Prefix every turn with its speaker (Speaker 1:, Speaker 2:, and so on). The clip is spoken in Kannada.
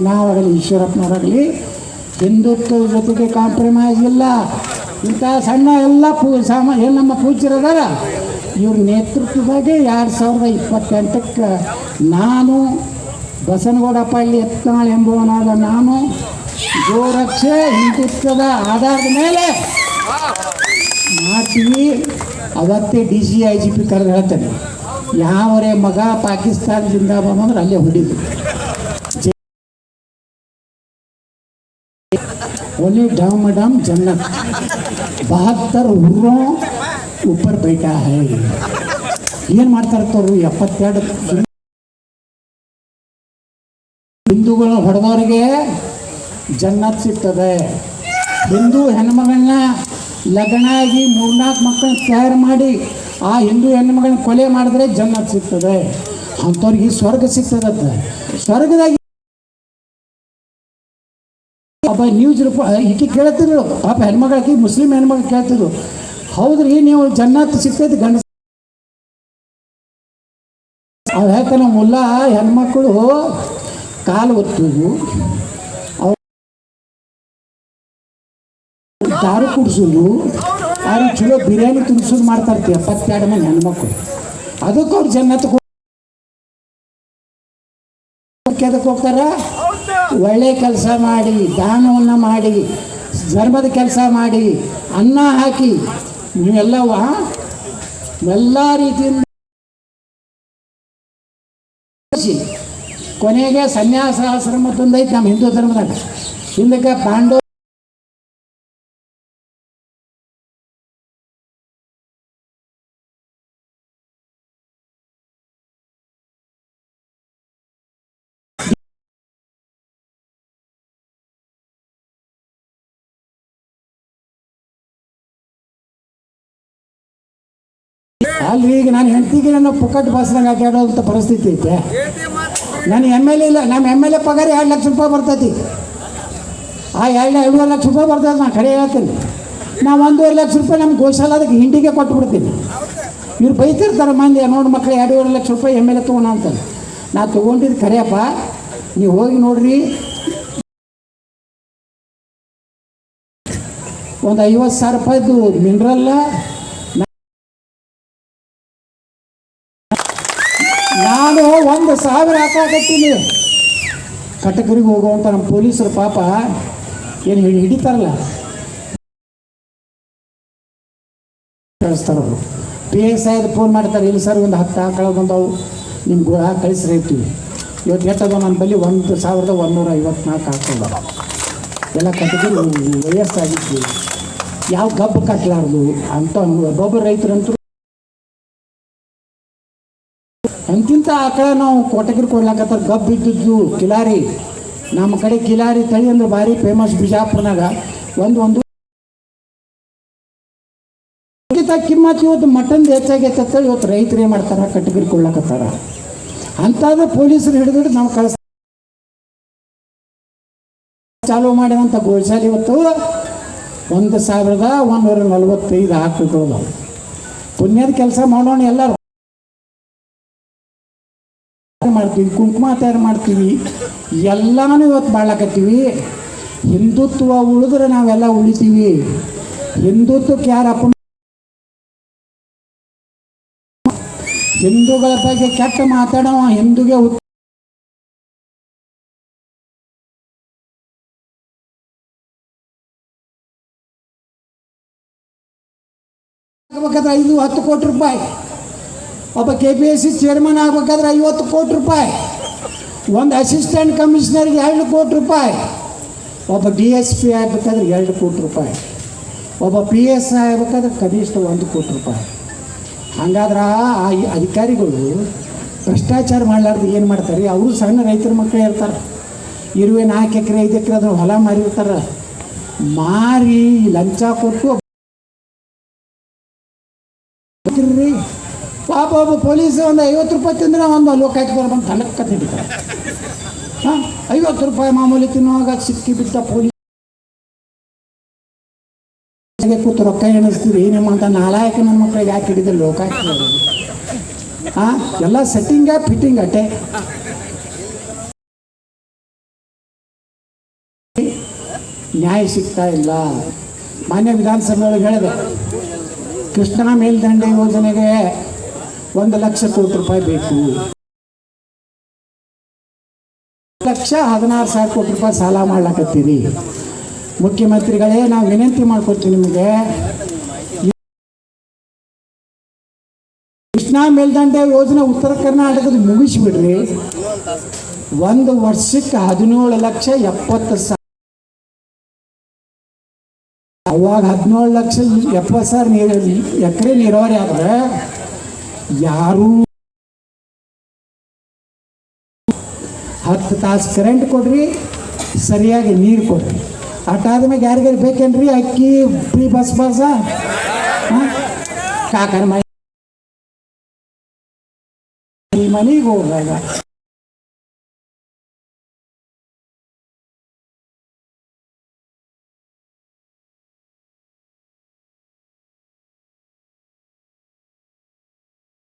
Speaker 1: ನಾವಾಗಲಿ ಈಶ್ವರಪ್ಪನವರಾಗಲಿ ಹಿಂದುತ್ವದ ಜೊತೆಗೆ ಕಾಂಪ್ರಮೈಸ್ ಇಲ್ಲ. ಇಂಥ ಸಣ್ಣ ಎಲ್ಲ ಪೂ ಸಾಮ ಏನು ನಮ್ಮ ಪೂಜ್ಯರದಾರ ಇವ್ರ ನೇತೃತ್ವದಾಗೆ ಎರಡು ಸಾವಿರದ ಇಪ್ಪತ್ತೆಂಟಕ್ಕೆ ನಾನು ಬಸನಗೌಡಪ್ಪ ಇಲ್ಲಿ ಎತ್ತನಾಳ್ ಎಂಬುವನಾದ ನಾನು ಗೋರಕ್ಷೆ ಹಿಂದುತ್ವದ ಆಧಾರದ ಮೇಲೆ ಮಾಡ್ತೀವಿ. ಅವತ್ತೇ D C I G P ಕರೆದು ಹೇಳ್ತೇನೆ. ಯಾವರೇ ಮಗ ಪಾಕಿಸ್ತಾನದಿಂದ ಬಂದ್ರೆ ಅಲ್ಲೇ ಹೊಡಿದ್ರು ओली डम डम जन्नत बहत्तर ಹುರ್ರೋ ऊपर बैठा है ಏನು ಮಾಡ್ತಾರತ್ತವ್ರು ಎಪ್ಪತ್ತೆರಡು ಹಿಂದೂಗಳು ಹೊಡೆದವರಿಗೆ ಜನ್ನತ್ ಸಿಗ್ತದೆ ಹಿಂದೂ ಹೆಣ್ಮಗಳನ್ನ ಲಗ್ನ ಆಗಿ ಮೂರ್ನಾಲ್ಕು ಮಕ್ಕಳನ್ನ ತಯಾರು ಮಾಡಿ ಆ ಹಿಂದೂ ಹೆಣ್ಮಗಳನ್ನ ಕೊಲೆ ಮಾಡಿದ್ರೆ ಜನ್ನತ್ ಸಿಗ್ತದೆ ಅಂಥವ್ರಿಗೆ ಸ್ವರ್ಗ ಸಿಗ್ತದತ್ತ ಸ್ವರ್ಗದಾಗ ಒಬ್ಬ ನ್ಯೂಸ್ ಈಕೆ ಕೇಳ್ತಿದ್ರು. ಪಾಪ ಹೆಣ್ಮಗಳಾಕಿ ಮುಸ್ಲಿಂ ಹೆಣ್ಮಗಳು ಕೇಳ್ತಿದ್ರು. ಹೌದ್ರಿ ನೀವು ಜನ್ನತ್ ಸಿಗ್ತೈತಿ ಗಂಡ ಅವ್ ಹೇಳ್ತಾನೆ, ಮುಲ್ಲ, ಹೆಣ್ಮಕ್ಳು ಕಾಲು ಒತ್ತುದು. ಅವ್ರು ದಾರು ಕುಡಿಸೋದು. ಅವ್ರು ಚಲೋ ಬಿರಿಯಾನಿ ತಿನ್ಸೋದು ಮಾಡ್ತಾರ್ತಿ ಎಪ್ಪತ್ತೆರಡು ಮಂದಿ ಹೆಣ್ಮಕ್ಳು. ಅದಕ್ಕೆ ಅವ್ರು ಜನ್ನತ್ ಅದಕ್ಕೆ ಹೋಗ್ತಾರ? ಒಳ್ಳೆ ಕೆಲಸ ಮಾಡಿ, ದಾನವನ್ನು ಮಾಡಿ ಧರ್ಮದ ಕೆಲಸ ಮಾಡಿ, ಅನ್ನ ಹಾಕಿ, ನೀವೆಲ್ಲವ ಎಲ್ಲ ರೀತಿಯಿಂದ ಕೊನೆಗೆ ಸನ್ಯಾಸ ಆಶ್ರಮ ತಂದೈತೆ ನಮ್ಮ ಹಿಂದೂ ಧರ್ಮದಾಗ. ಹಿಂದಕ್ಕೆ ಪಾಂಡವ ಅಲ್ಲಿ ಈಗ ನಾನು ಹೆಂಡತಿಗೆ ನನ್ನ ಪುಕ್ಕಟ್ ಬಸ್ನಾಗ ಆಡೋವಂಥ ಪರಿಸ್ಥಿತಿ ಐತೆ. ನಾನು ಎಂ ಎಲ್ ಎ ಇಲ್ಲ, ನಮ್ಮ ಎಂ ಎಲ್ ಎ ಪಗಾರ ಎರಡು ಲಕ್ಷ ರೂಪಾಯಿ ಬರ್ತೈತಿ. ಆ ಎರಡು ಎರಡೂವರೆ ಲಕ್ಷ ರೂಪಾಯಿ ಬರ್ತೈತೆ ನಾನು ಕಡೆ ಹೇಳ್ತೀನಿ. ನಾವು ಒಂದೂವರೆ ಲಕ್ಷ ರೂಪಾಯಿ ನಮ್ಮ ಗೋಶಾಲದಕ್ಕೆ ಹಿಂಡಿಗೆ ಕೊಟ್ಬಿಡ್ತೀನಿ. ಇವ್ರು ಬೈತಿರ್ತಾರೆ ಮಂದಿ, ನೋಡಿ ಮಕ್ಕಳು ಎರಡೂವರೆ ಲಕ್ಷ ರೂಪಾಯಿ ಎಂ ಎಲ್ ಎ ತೊಗೊಂಡ ಅಂತ ನಾ ತೊಗೊಂಡಿದ್ದು ಕರೆಯಪ್ಪ, ನೀವು ಹೋಗಿ ನೋಡ್ರಿ. ಒಂದು ಐವತ್ತು ಸಾವಿರ ರೂಪಾಯಿದು ಮಿನ್ರಲ್ಲ ನಾನು ಒಂದು ಸಾವಿರ ಹಾಕಾಕತ್ತೀನಿ ಕಟಕರಿಗೆ ಹೋಗುವಂಥ ನಮ್ಮ ಪೊಲೀಸರು ಪಾಪ ಏನು ಹಿಡಿ ಹಿಡಿತಾರಲ್ಲ? ಕಳಿಸ್ತಾರೆ ಅವರು. ಪಿ ಎಸ್ ಐದು ಫೋನ್ ಮಾಡ್ತಾರೆ, ಇಲ್ಲಿ ಸರ್, ಒಂದು ಹತ್ತು ಆಕಳ ಬಂದವು. ನಿಮ್ಮ ಗುಳ ಕಳಿಸ್ರಿ ಇರ್ತೀವಿ ಇವತ್ತು ಎಷ್ಟದ ನನ್ನ ಬಳಿ ಒಂದು ಸಾವಿರದ ಒಂದೂರ ಐವತ್ನಾಲ್ಕು ಆಕಳ ಎಲ್ಲ ಕಟಕರಿ ವಯಸ್ಸಾಗಿತ್ತು. ಯಾವ ಗಬ್ಬು ಕಟ್ಟಲಾರ್ದು ಅಂತ ಒಬ್ಬೊಬ್ಬ ರೈತರಂತೂ ಅಂತಿಂತ ಆಕಳ ನಾವು ಕೋಟಗಿರಿ ಕೊಡ್ಲಾಕತ್ತಾರ ಗಬ್ ಇದ್ದಿದ್ದು ಕಿಲಾರಿ ನಮ್ಮ ಕಡೆ ಕಿಲಾರಿ ತಳಿ ಅಂದ್ರೆ ಭಾರಿ ಫೇಮಸ್ ಬಿಜಾಪುರ್ನಾಗ. ಒಂದು ಒಂದು ಕಿಮ್ಮತ್ತು ಕಿಮ್ಮತ್ ಇವತ್ತು ಮಟನ್ ಹೆಚ್ಚಾಗೈತೆ ಅಂತೇಳಿ ಇವತ್ತು ರೈತರು ಏನು ಮಾಡ್ತಾರ ಕಟಗಿರಿ ಕೊಡ್ಲಾಕತ್ತಾರ. ಅಂಥದ್ದು ಪೊಲೀಸರು ಹಿಡಿದು ನಾವು ಕಳಿಸ್ ಚಾಲೂ ಮಾಡಿದಂಥ ಗೋಶಾಲೆ ಇವತ್ತು ಒಂದು ಸಾವಿರದ ಒಂದೂರ ನಲವತ್ತೈದು ಆಕಳುಗಳು ಪುಣ್ಯದ ಕೆಲಸ ಮಾಡೋಣ ಎಲ್ಲರೂ. ಮಾಡ್ತೀವಿ, ಕುಂಕುಮ ತಯಾರು ಮಾಡ್ತೀವಿ. ಎಲ್ಲಾನು ಇವತ್ತು ಬಾಳಕತ್ತೀವಿ. ಹಿಂದುತ್ವ ಉಳಿದ್ರೆ ನಾವೆಲ್ಲ ಉಳಿತೀವಿ. ಹಿಂದುತ್ವಕ್ಕೆ ಯಾರಪ್ಪ ಹಿಂದೂಗಳ ಬಗ್ಗೆ ಕೆಟ್ಟ ಮಾತಾಡೋ ಹಿಂದೂಗೆ ಉತ್ ಐದು, ಹತ್ತು ಕೋಟಿ ರೂಪಾಯಿ. ಒಬ್ಬ K P S C chairman ಆಗ್ಬೇಕಾದ್ರೆ ಐವತ್ತು ಕೋಟಿ ರೂಪಾಯಿ. ಒಂದು ಅಸಿಸ್ಟೆಂಟ್ ಕಮಿಷನರ್ಗೆ ಎರಡು ಕೋಟಿ ರೂಪಾಯಿ. ಒಬ್ಬ ಡಿ ಎಸ್ ಪಿ ಆಗ್ಬೇಕಾದ್ರೆ ಎರಡು ಕೋಟಿ ರೂಪಾಯಿ. ಒಬ್ಬ ಪಿ ಎಸ್ ಆಗ್ಬೇಕಾದ್ರೆ ಕನಿಷ್ಠ ಒಂದು ಕೋಟಿ ರೂಪಾಯಿ. ಹಂಗಾದ್ರೆ ಆ ಅಧಿಕಾರಿಗಳು ಭ್ರಷ್ಟಾಚಾರ ಮಾಡಲಾರ್ದು ಏನು ಮಾಡ್ತಾರೆ? ಅವರು ಸಣ್ಣ ರೈತರ ಮಕ್ಕಳೇ ಇರ್ತಾರೆ. ಇರುವೆ ನಾಲ್ಕು ಎಕರೆ, ಐದು ಎಕರೆ ಅದ್ರ ಹೊಲ ಮಾರಿರ್ತಾರೆ. ಮಾರಿ ಲಂಚ ಕೊಟ್ಟು ಪಾಪ ಒಬ್ಬ ಪೊಲೀಸ್ ಒಂದು ಐವತ್ತು ರೂಪಾಯಿ ತಿಂದ್ರೆ ಒಂದು ಲೋಕಾಯುಕ್ತರು ಬಂದು ತನಕ ತಿಂತಾರೆ ಹಾಂ? ಐವತ್ತು ರೂಪಾಯಿ ಮಾಮೂಲಿ ತಿನ್ನುವಾಗ ಸಿಕ್ಕಿ ಬಿಟ್ಟ ಪೊಲೀಸ್ ಕೂತು ರೊಕ್ಕ ಎಣಿಸ್ತೀವಿ ಏನೇ ಅಂತ ನಾಲಾಯಕ ನನ್ನ ಮಕ್ಕಳಿಗೆ ಯಾಕೆ ಹಿಡಿದ್ರೆ ಲೋಕಾಯುಕ್ತರು ಹಾಂ? ಎಲ್ಲ ಸೆಟ್ಟಿಂಗ ಫಿಟ್ಟಿಂಗ್ ಅಟ್ಟೆ. ನ್ಯಾಯ ಸಿಗ್ತಾ ಇಲ್ಲ. ಮಾನ್ಯ ವಿಧಾನಸಭೆ ಒಳಗೆ ಹೇಳಿದೆ ಕೃಷ್ಣಾ ಮೇಲ್ದಂಡೆ ಯೋಜನೆಗೆ ಒಂದು ಲಕ್ಷ ಕೋಟಿ ರೂಪಾಯಿ ಬೇಕು. ಲಕ್ಷ ಹದಿನಾರು ಸಾವಿರ ಕೋಟಿ ರೂಪಾಯಿ ಸಾಲ ಮಾಡ್ಲಾಕತ್ತೀರಿ. ಮುಖ್ಯಮಂತ್ರಿಗಳೇ, ನಾವು ವಿನಂತಿ ಮಾಡ್ಕೊತೀವಿ ನಿಮಗೆ. ಕೃಷ್ಣಾ ಮೇಲ್ದಂಡೆ ಯೋಜನೆ ಉತ್ತರ ಕರ್ನಾಟಕದ ಮುಗಿಸ್ಬಿಡ್ರಿ. ಒಂದು ವರ್ಷಕ್ಕೆ ಹದಿನೇಳು ಲಕ್ಷ ಎಪ್ಪತ್ತು ಸಾವಿರ ಅವಾಗ ಹದಿನೇಳು ಲಕ್ಷ ಎಪ್ಪತ್ತು ಸಾವಿರ ನೀರು ಎಕರೆ ನೀರಾವರಿ ಆದ್ರೆ ಯಾರೂ ಹತ್ತು ತಾಸು ಕರೆಂಟ್ ಕೊಡ್ರಿ, ಸರಿಯಾಗಿ ನೀರು ಕೊಡ್ರಿ. ಅಷ್ಟಾದ್ಮೇಲೆ ಯಾರಿಗಾರು ಬೇಕೇನ್ರಿ? ಅಕ್ಕಿ ಫ್ರೀ ಬಸ್ ಬಸ ಕಾಕನ ಮನೆ ಮನೆಗೆ ಹೋದಾಗ